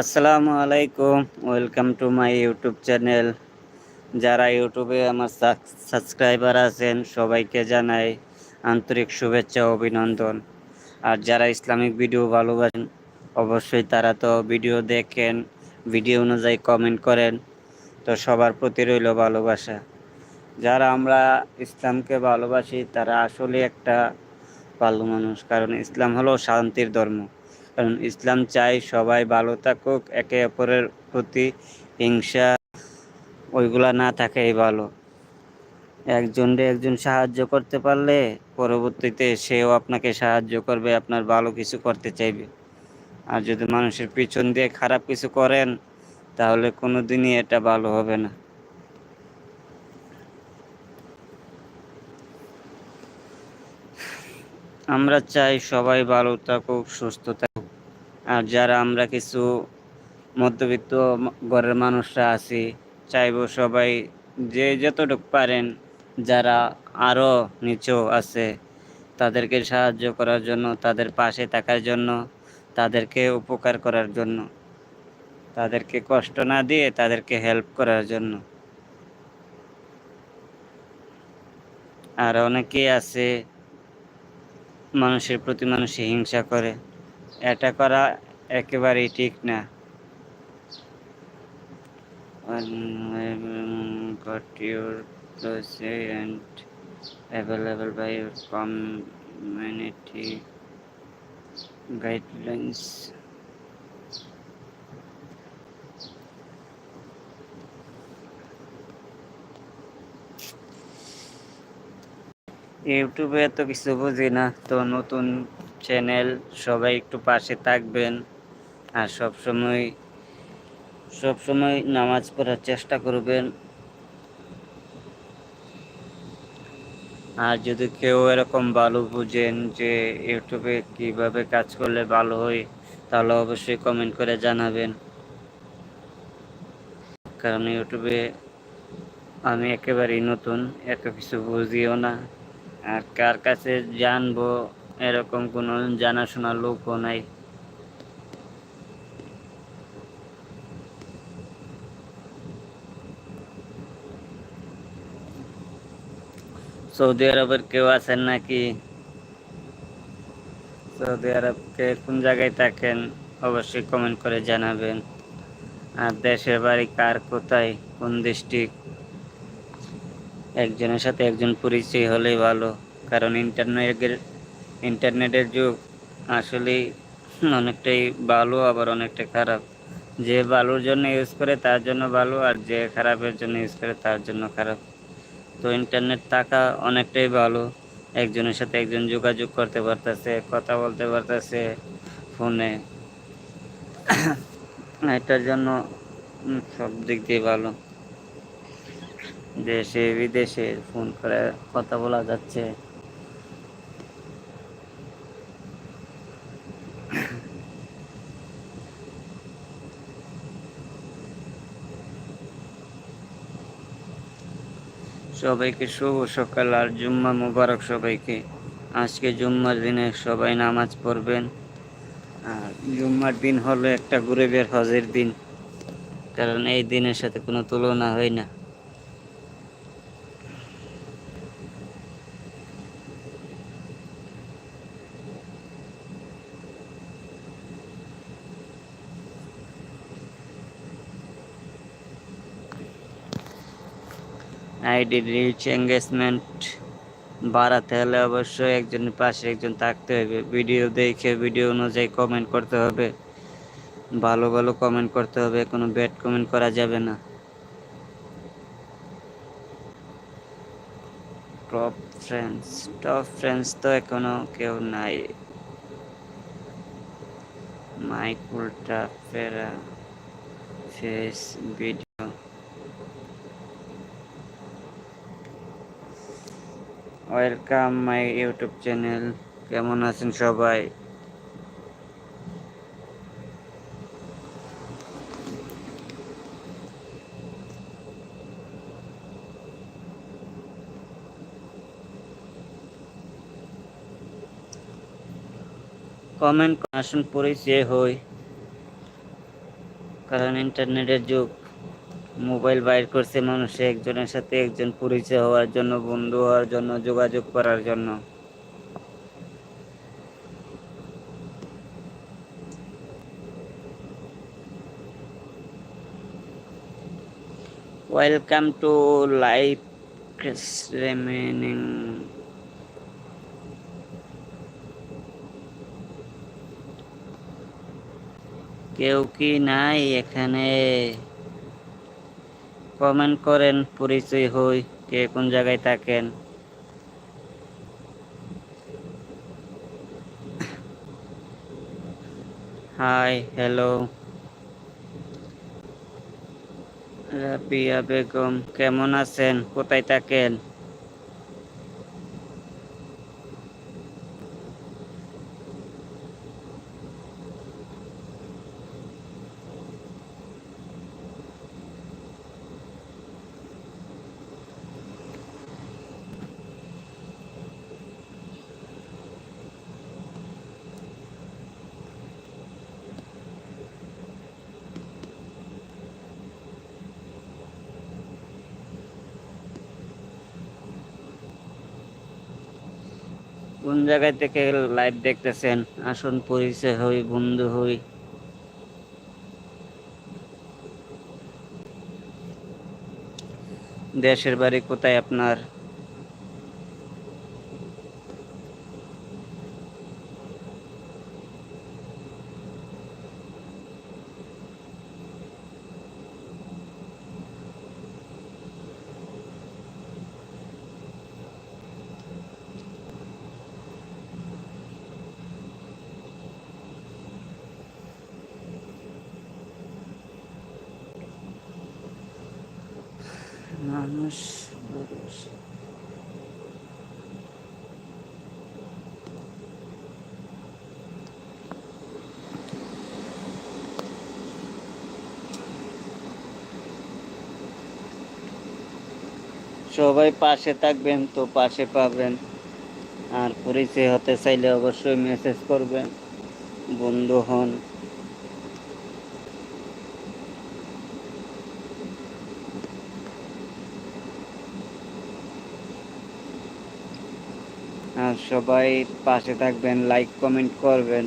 আসসালামু আলাইকুম, welcome to my YouTube channel. যারা ইউটিউবে আমার সাবস্ক্রাইবার আছেন, সবাইকে জানাই আন্তরিক শুভেচ্ছা, অভিনন্দন। আর যারা ইসলামিক ভিডিও ভালোবাসেন, অবশ্যই তারা তো ভিডিও দেখেন, ভিডিও অনুযায়ী কমেন্ট করেন, তো সবার প্রতি রইল ভালোবাসা। যারা আমরা ইসলামকে ভালোবাসি, তারা আসলে একটা ভালো মানুষ, কারণ ইসলাম হলো শান্তির ধর্ম। কারণ ইসলাম চাই সবাই ভালো থাকুক, একে অপরের প্রতি হিংসা, ওইগুলা না থাকাই ভালো। একজনরে একজন সাহায্য করতে পারলে পরবর্তীতে সেও আপনাকে সাহায্য করবে, আপনার ভালো কিছু করতে চাইবে। আর যদি মানুষের পিছন দিয়ে খারাপ কিছু করেন, তাহলে কোনো দিনই এটা ভালো হবে না। আমরা চাই সবাই ভালো থাকুক, সুস্থ থাকুক। আর যারা আমরা কিছু মধ্যবিত্ত ঘরের মানুষরা আছি, চাইব সবাই যে যতটুকু পারেন যারা আরও নিচু আছে তাদেরকে সাহায্য করার জন্য, তাদের পাশে থাকার জন্য, তাদেরকে উপকার করার জন্য, তাদেরকে কষ্ট না দিয়ে তাদেরকে হেল্প করার জন্য। আর অনেকেই আছে মানুষের প্রতি মানুষে হিংসা করে। এটা করা একেবারেই ঠিক না। Available by your community guidelines ইউটিউবে এত কিছু বুঝি না তো নতুন চ্যানেল, সবাই একটু পাশে থাকবেন। আর সব সময় সব সময় নামাজ পড়ার চেষ্টা করবেন। আর যদি কেউ এরকম ভালো বুঝেন যে ইউটিউবে কীভাবে কাজ করলে ভালো হয়, তাহলে অবশ্যই কমেন্ট করে জানাবেন। কারণ ইউটিউবে আমি একেবারেই নতুন, এত কিছু বুঝিও না। আর কার কাছে জানব এরকম কোনো জানাশোনা লোকও নাই। সৌদি আরবের কেউ আছেন নাকি? সৌদি আরবকে কোন জায়গায় থাকেন অবশ্যই কমেন্ট করে জানাবেন। আর দেশের বাড়ি কার কোথায়, কোন ডিস্ট্রিক্ট একজনের সাথে একজন পরিচয় হলেই ভালো, কারণ ইন্টারনেটের ইন্টারনেটের যুগ আসলেই অনেকটাই ভালো আবার অনেকটা খারাপ। যে ভালোর জন্য ইউজ করে তার জন্য ভালো আর যে খারাপের জন্য ইউজ করে তার জন্য খারাপ। তো ইন্টারনেট থাকা অনেকটাই ভালো একজনের সাথে একজন যোগাযোগ করতে পারতেছে, কথা বলতে পারতেছে ফোনে। এটার জন্য সব দিক দিয়ে ভালো দেশে, বিদেশে ফোন করে কথা বলা যাচ্ছে। সবাইকে শুভ সকাল আর জুম্মা মুবারক সবাইকে। আজকে জুম্মার দিনে সবাই নামাজ পড়বেন। আর জুম্মার দিন হলো একটা গুরেবের হজের দিন। কারণ এই দিনের সাথে কোনো তুলনা হয় না। আইডি রিচ এঙ্গেজমেন্ট বাড়াতে হলে অবশ্যই একজনের পাশে একজন থাকতে হবে। ভিডিও দেখে, ভিডিও অনুযায়ী কমেন্ট করতে হবে। ভালো ভালো কমেন্ট করতে হবে, কোনো ব্যাড কমেন্ট করা যাবে না। টপ ফ্রেন্ডস টপ ফ্রেন্ডস তো এখনও কেউ নাই। মাইক উল্টা ফেরা face video welcome my YouTube channel. কেমন আছেন সবাই? কমেন্ট আসুন পরিচয় হই। কারণ ইন্টারনেটের যুগ। মোবাইল বাইর করছে মানুষে একজনের সাথে একজন পরিচয় হওয়ার জন্য, বন্ধু হওয়ার জন্য, যোগাযোগ করার জন্য। ওয়েলকাম টু লাইভ রিমেনিং কেউ কি নাই এখানে? কমেন্ট করেন, পরিচয় হই, কে কোন জায়গায় থাকেন। High, hello. রাবিয়া বেগম, কেমন আছেন? কোথায় থাকেন? কোন জায়গায় থেকে লাইভ দেখতেছেন? আসুন পরিচয় হই বন্ধু হই। দেশের বাড়ি কোথায় আপনার? মানুষ সবাই পাশে থাকবেন তো পাশে পাবেন। আর পরিচয় হতে চাইলে অবশ্যই মেসেজ করবেন। বন্ধু হন আর সবাই পাশে থাকবেন লাইক কমেন্ট করবেন।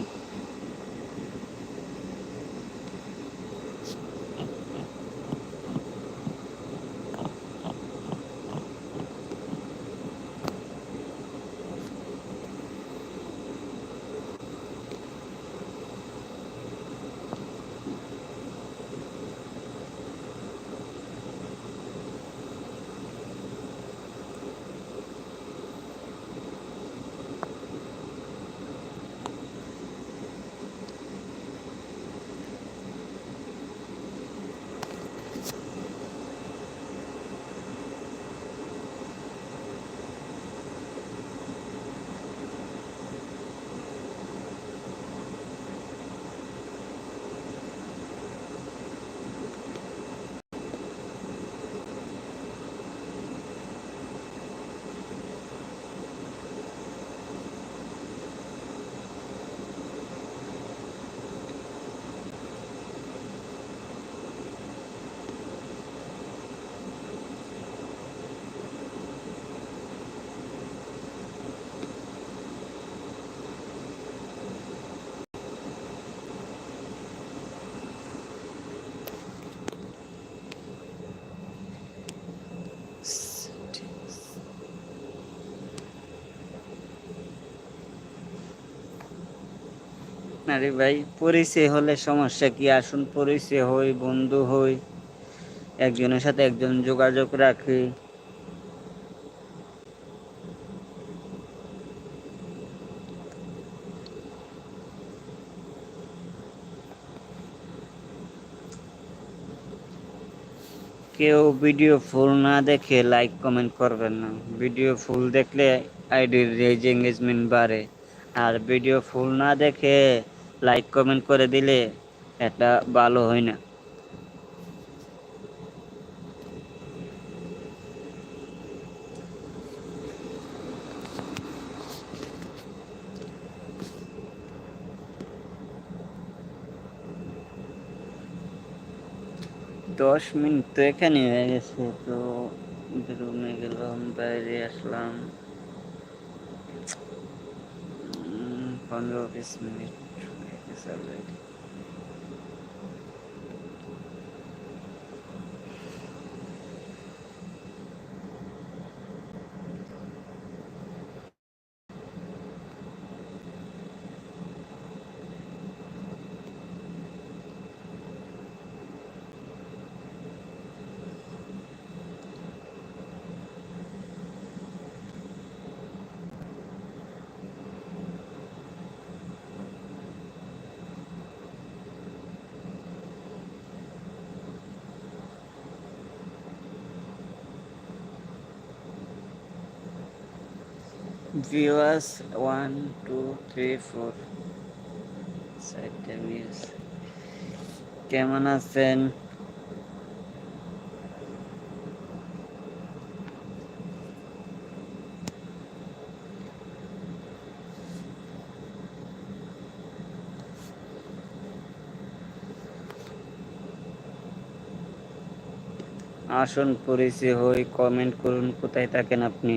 আরে ভাই, পরিচয় হলে সমস্যা কি? আসুন, পরিচয় হই, বন্ধু হই, একজনের সাথে একজন যোগাযোগ রাখি। কেউ ভিডিও ফুল না দেখে লাইক কমেন্ট করবেন না। ভিডিও ফুল দেখলে আইডির রেজ এঙ্গেজমেন্ট বাড়ে। আর ভিডিও ফুল না দেখে লাইক কমেন্ট করে দিলে এটা ভালো হয় না। দশ মিনিট তো এখানে হয়ে গেছে, তো রুমে গেলাম, বাইরে আসলাম। পনেরো বিশ মিনিট। হয়ে viewers one two three four কেমন আছেন? আসুন পরিচয় হই কমেন্ট করুন, কোথায় থাকেন আপনি?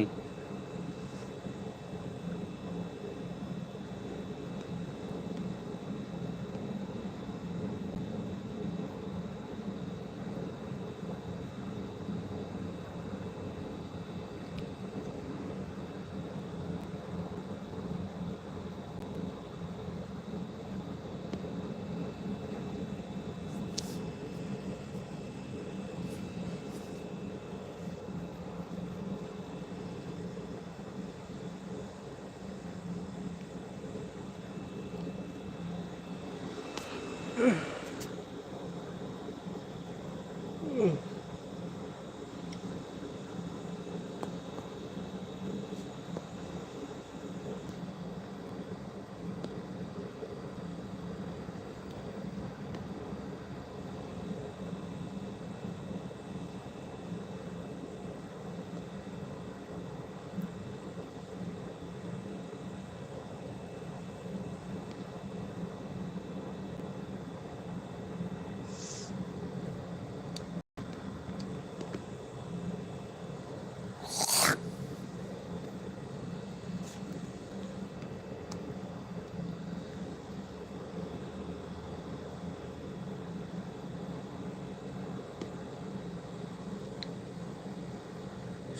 Ugh.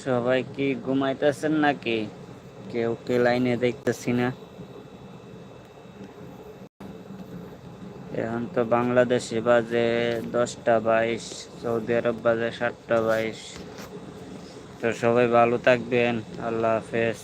সবাই কি ঘুমাইতেছেন নাকি? কেউ কে লাইনে দেখতেছি না। এখন তো বাংলাদেশে বাজে দশটা বাইশ, সৌদি আরব বাজে সাতটা বাইশ। তো সবাই ভালো থাকবেন, আল্লাহ হাফেজ।